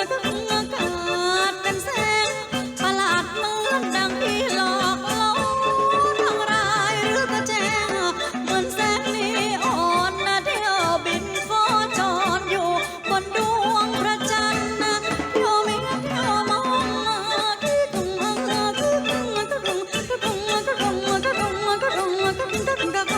มาถึงอากาศเป็นแสงประหลาดเหมือนดังที่หลอกลวงทำร้ายหรือกระแจงเหมือนแสงนีออนนะเที่ยวบินฟ้อจอดอยู่บนดวงพระจันทร์เที่มีเที่ยวมองที่ตรงที่ตรงที่ตรงที่ตรงที่ตรงที่ตรงที่ตรงที่ตรง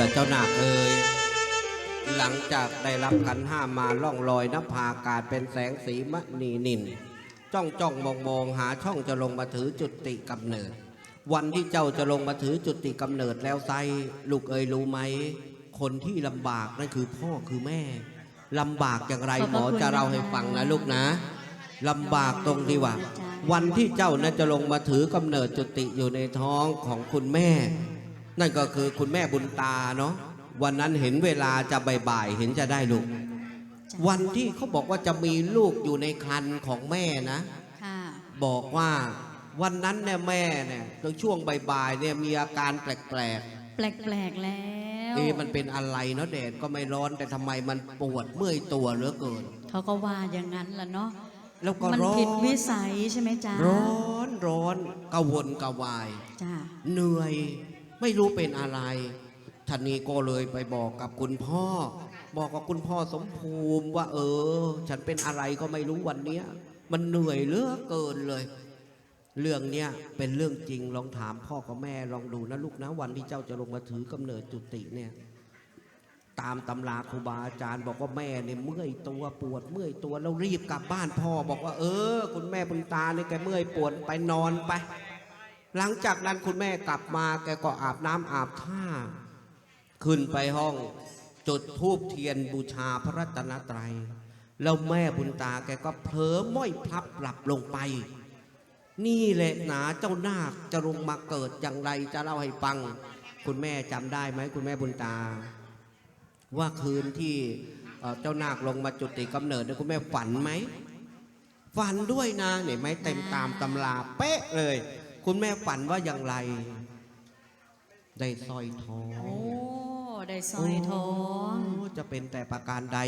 ละเจ้านาคเอ่ยหลังจากได้รับขันห้ามาล่องลอยนภาอากาศเป็นแสงสีมณีนินจ้องจ้องมองมองหาช่องจะลงมาถือจุติกำเนิด วันที่เจ้าจะลงมาถือจุติกำเนิดแล้วไซลูกเอ๋ยรู้ไหม คนที่ลำบากนั่นคือพ่อคือแม่ลำบากอย่างไรขอบหพมระอคุณจะเล่าให้นะคะฟังนะลูกนะลำบากตรงที่ว่าจ้ะวันที่เจ้านั้นจะลงมาถือกำเนิดจุติอยู่ในท้องของคุณแม่ นั่นก็คือคุณแม่บุญตาเนาะวันนั้นเห็นเวลาจะบ่ายๆเห็นจะได้ลูกจ้ะวันที่เขาบอกว่าจะมีลูกอยู่ในครรภ์ของแม่นะ ค่ะ บอกว่าวันนั้นเนี่ยแม่เนี่ยตอนช่วงบ่ายๆเนี่ยมีอาการแปลกแปลกๆแล้วๆเอ๊ะมันเป็นอะไรเนาะแดดก็ไม่ร้อนแต่ทำไมมันปวดเมื่อยตัวเหลือเกิน เขาก็ว่าอย่างนั้นล่ะเนาะแล้วก็มันร้อนผิดวิสัยใช่ไหมจ๊ะร้อนร้อนกระวนกระวาย จ้าเหนื่อย ไม่รู้เป็นอะไรท่านนี้ก็เลยไปบอกกับคุณพ่อ บอกกับคุณพ่อสมภูมิว่า เออ ฉันเป็นอะไรก็ไม่รู้วันเนี้ย มันเหนื่อยเหลือเกินเลย เรื่องเนี้ยเป็นเรื่องจริงลองถามพ่อกับแม่ลองดูนะลูกนะวันที่เจ้าจะลงมาถือกำเนิดจุติเนี่ย ตามตำราครูบาอาจารย์บอกว่าแม่เนี่ยเมื่อยตัวปวดเมื่อยตัวแล้วรีบกลับบ้านพ่อ บอกว่าเออ คุณแม่บุญตาเนี่ยแกเมื่อยปวดไปนอนไป หลังจากนั้นคุณแม่กลับมาแกก็อาบน้ำอาบท่า ขึ้นไปห้องจุดธูปเทียนบูชาพระรัตนตรัย แล้วแม่บุญตาแกก็เผลอม้อยพลับหลับลงไป นี่แหละหนาเจ้านาคจะลงมาเกิดอย่างไรจะเล่าให้ฟัง คุณแม่จำได้ไหมคุณแม่บุญตา ว่าคืนที่เจ้านาคลงมาจุติกำเนิดนี่คุณแม่ฝันไหมฝันด้วยนะเนี่ยไหมเต็มตามตำราเป๊ะเลย คุณแม่ฝันว่าอย่างไร ได้สร้อยทองโอ้ได้สร้อยทอง โอ้จะเป็นแต่ประการใด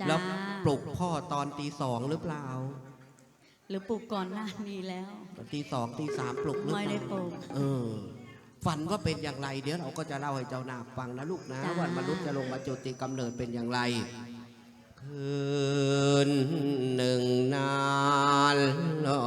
จ้า แล้วปลุกพ่อตอนตีสองหรือเปล่า หรือปลูกก่อนหน้านี้แล้วตอนตีสองตีสามปลุกหรือเปไม่ได้ล่าปลูกเออ ฝันว่าเป็นอย่างไร เดี๋ยวเราก็จะเล่าให้เจ้านาคฟังนะลูกนะจ้า วันมนุษย์จะลงมาจุติกำเนิดเป็นอย่างไร คืนหนึ่งนานรอ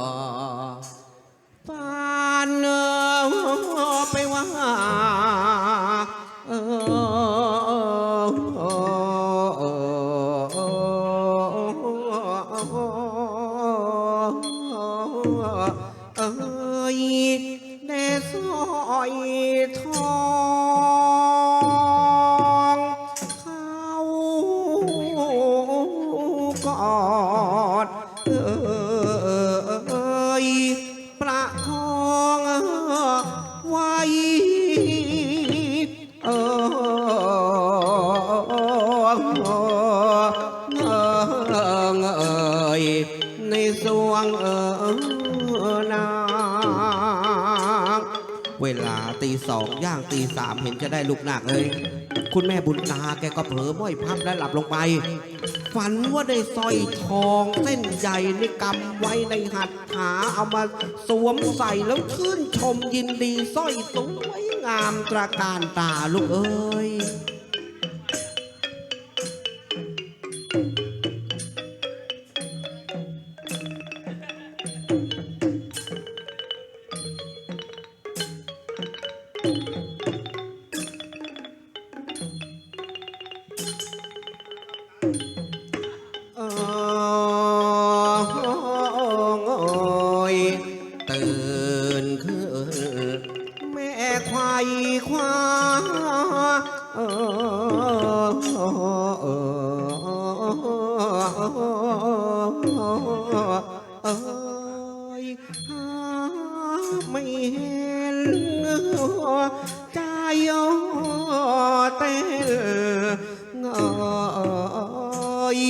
เวลาตีสองย่างตีสามเห็นจะได้ลูกหนักเลย คุณแม่บุญตาแกก็เผลอม้อยพับและหลับลงไป ฝันว่าได้สร้อยทองเส้นใหญ่ในกำไว้ในหัตถาเอามาสวมใส่แล้วชื่นชมยินดีสร้อยสวยงามตระการตาลูกเอ้ย วายคว้าเออเออหาไม่เห็นใจเต้นเอย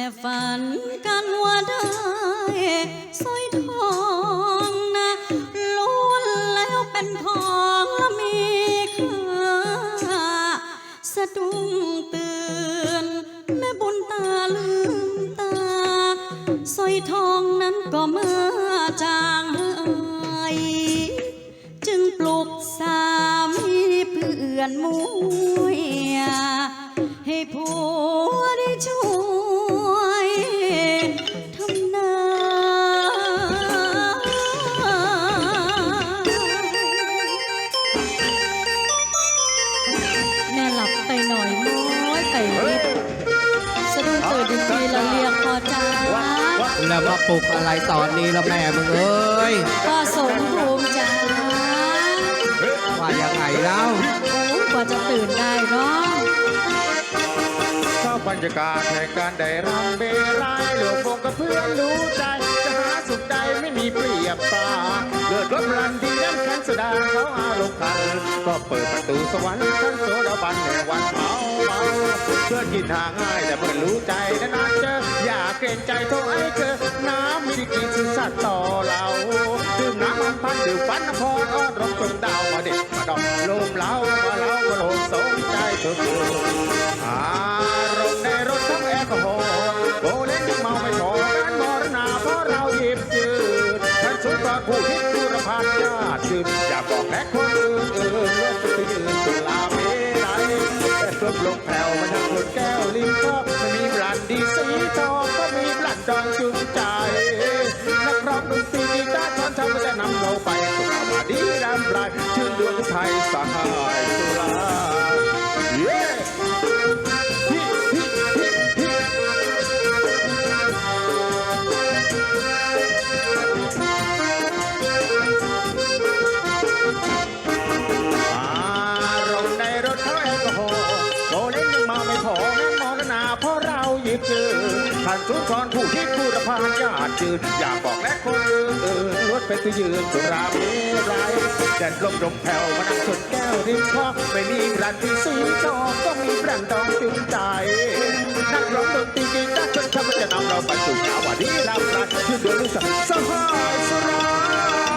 ม่ฝันกันว่าได้สร้อยทองนะล้วนแล้วเป็นของและมีค่าสะดุ้งตื่น แม่บุญตาลืมตาสร้อยทองนั้นก็เมื่อจางหายจึงปลุกสามีเพื่อนม แล้วมาปลุกอะไรตอนนี้ละแม่มึงเอ้ยก็สมภูมิจ้าว่ายังไงแล้วโอ้กว่าจะตื่นได้เนาะชอ บรรยากาศแห่งการได้รำเบรายเหลือฟงกับเพื่อนรู้ใจ จะหาสุขใดไม่มีเปรียบตาเลือดรถรันดีน้ำแข็งสดาเขาอารมณ์ขันก็เปิดประตูสวรรค์ชั้นโสดาบันแห่งวันเมาเมาเพื่อนกินทางง่ายแต่เพื่อนรู้ใจนานๆเจอ อย่าเกรงใจเท่าไอ้เธอน้ำมีดีกรีซื่อสัตย์ต่อเราดื่มน้ำมันพันดื่มฟันนครอ้อนรบเปิดาวมาเด็กมาดอกลมเล้ามาเล้ามาลมสมใจเธออา มาไม่พอการมรณาเพราะเราหยิบยืนท่านสุดก่อนผู้คิดบุรพานญาติยืนอย่าบอกแม้คนอื่นอื่นว่าจะยืนตุลาเมรัยแต่เพิ่มลงแผ่วมันทั้งหมดแก้วลิ้นก็ไม่มีบลันดีสีทองก็มีบลันดองจุงใจนักร้องดนตรีกีตาร์ช้อนชามก็จะนำเราไปสุขาวาดีรำไรชื่นดวงไทยสหายสุรา ยืนอยากบอกและคนอื่นอื่นลวดไปตัวยืนสุราเมรัยแดดลมลมแผ่วมานั่งชนแก้วริมคลองไม่มีรันที่สีทองก็มีแบรนด์ทองจุงใจนักร้องดนตรีกีตาร์ชนชาจะนำเราไปสู่สาวดีรำรันชื่อเดือนรู้สักสหาย